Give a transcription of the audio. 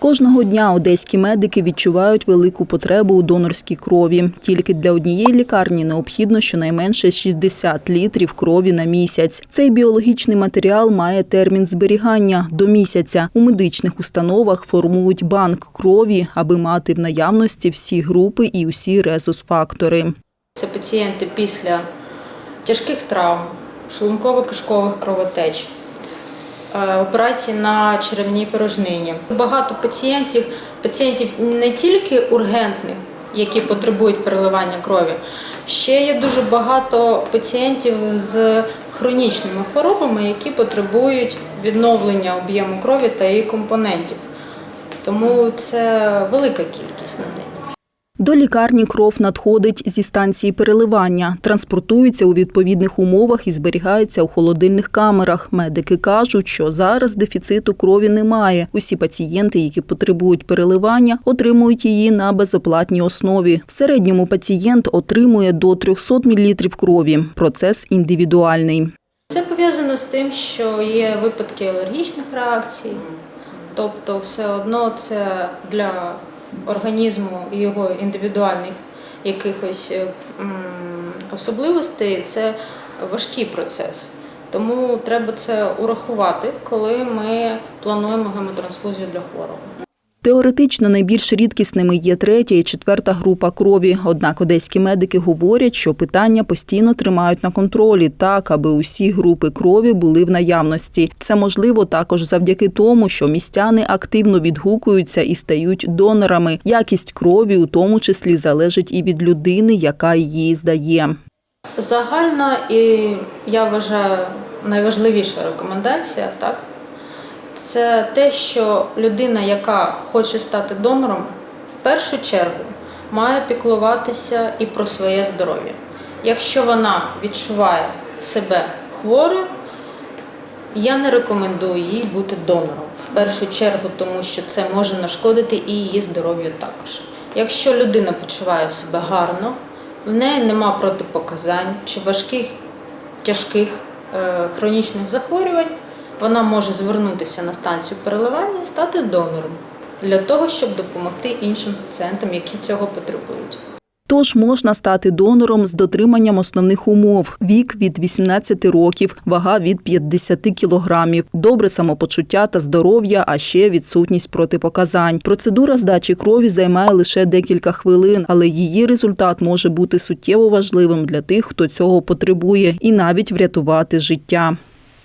Кожного дня одеські медики відчувають велику потребу у донорській крові. Тільки для однієї лікарні необхідно щонайменше 60 літрів крові на місяць. Цей біологічний матеріал має термін зберігання до місяця. У медичних установах формують банк крові, аби мати в наявності всі групи і усі резус-фактори. Це пацієнти після тяжких травм, шлунково-кишкових кровотеч, операції на черевній порожнині. Багато пацієнтів, пацієнтів не тільки ургентних, які потребують переливання крові, ще є дуже багато пацієнтів з хронічними хворобами, які потребують відновлення об'єму крові та її компонентів. Тому це велика кількість на день. До лікарні кров надходить зі станції переливання, транспортується у відповідних умовах і зберігається у холодильних камерах. Медики кажуть, що зараз дефіциту крові немає. Усі пацієнти, які потребують переливання, отримують її на безоплатній основі. В середньому пацієнт отримує до 300 мл крові. Процес індивідуальний. Це пов'язано з тим, що є випадки алергічних реакцій, тобто все одно це для організму і його індивідуальних якихось е, особливостей це важкий процес. Тому треба це урахувати, коли ми плануємо гемотрансфузію для хворого. Теоретично найбільш рідкісними є третя і четверта група крові. Однак одеські медики говорять, що питання постійно тримають на контролі так, аби усі групи крові були в наявності. Це можливо також завдяки тому, що містяни активно відгукуються і стають донорами. Якість крові у тому числі залежить і від людини, яка її здає. Загальна і я вважаю найважливіша рекомендація, так, це те, що людина, яка хоче стати донором, в першу чергу має піклуватися і про своє здоров'я. Якщо вона відчуває себе хворою, я не рекомендую їй бути донором. В першу чергу, тому що це може нашкодити і її здоров'ю також. Якщо людина почуває себе гарно, в неї нема протипоказань чи важких, тяжких е, хронічних захворювань, вона може звернутися на станцію переливання і стати донором для того, щоб допомогти іншим пацієнтам, які цього потребують. Тож можна стати донором з дотриманням основних умов: вік від 18 років, вага від 50 кілограмів, добре самопочуття та здоров'я, а ще відсутність протипоказань. Процедура здачі крові займає лише декілька хвилин, але її результат може бути суттєво важливим для тих, хто цього потребує, і навіть врятувати життя.